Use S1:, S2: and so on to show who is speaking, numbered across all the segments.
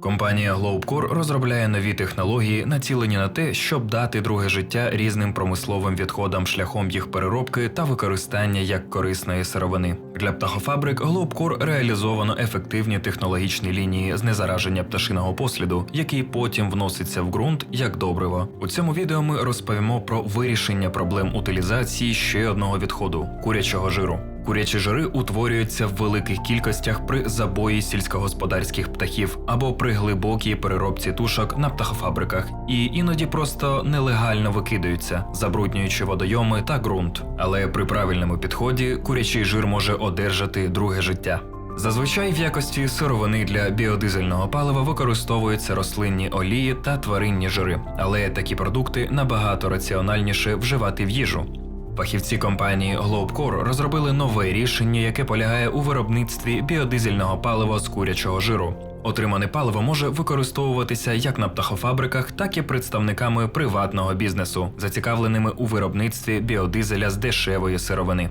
S1: Компанія Globcore розробляє нові технології, націлені на те, щоб дати друге життя різним промисловим відходам шляхом їх переробки та використання як корисної сировини. Для птахофабрик Globcore реалізовано ефективні технологічні лінії знезараження пташиного посліду, який потім вноситься в ґрунт як добриво. У цьому відео ми розповімо про вирішення проблем утилізації ще одного відходу курячого жиру. Курячі жири утворюються в великих кількостях при забої сільськогосподарських птахів або при глибокій переробці тушок на птахофабриках, і іноді просто нелегально викидаються, забруднюючи водойоми та ґрунт. Але при правильному підході курячий жир може одержати друге життя. Зазвичай в якості сировини для біодизельного палива використовуються рослинні олії та тваринні жири, але такі продукти набагато раціональніше вживати в їжу. Фахівці компанії Globcore розробили нове рішення, яке полягає у виробництві біодизельного палива з курячого жиру. Отримане паливо може використовуватися як на птахофабриках, так і представниками приватного бізнесу, зацікавленими у виробництві біодизеля з дешевої сировини.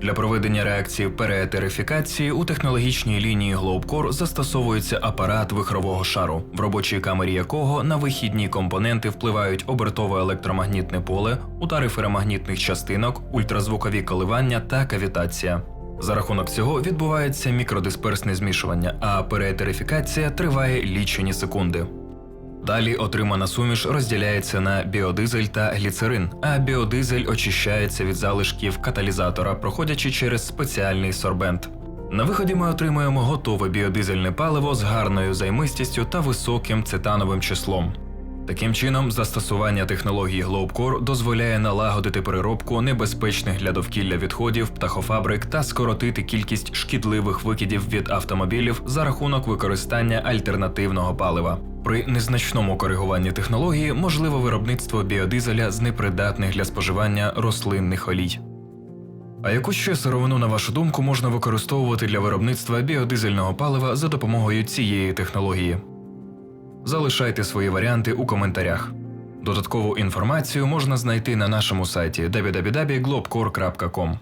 S1: Для проведення реакції переетерифікації у технологічній лінії Globcore застосовується апарат вихрового шару, в робочій камері якого на вихідні компоненти впливають обертове електромагнітне поле, удари феромагнітних частинок, ультразвукові коливання та кавітація. За рахунок цього відбувається мікродисперсне змішування, а переетерифікація триває лічені секунди. Далі отримана суміш розділяється на біодизель та гліцерин, а біодизель очищається від залишків каталізатора, проходячи через спеціальний сорбент. На виході ми отримуємо готове біодизельне паливо з гарною займистістю та високим цетановим числом. Таким чином, застосування технології Globcore дозволяє налагодити переробку небезпечних для довкілля відходів птахофабрик та скоротити кількість шкідливих викидів від автомобілів за рахунок використання альтернативного палива. При незначному коригуванні технології можливо виробництво біодизеля з непридатних для споживання рослинних олій. А яку ще сировину, на вашу думку, можна використовувати для виробництва біодизельного палива за допомогою цієї технології? Залишайте свої варіанти у коментарях. Додаткову інформацію можна знайти на нашому сайті www.globcore.com.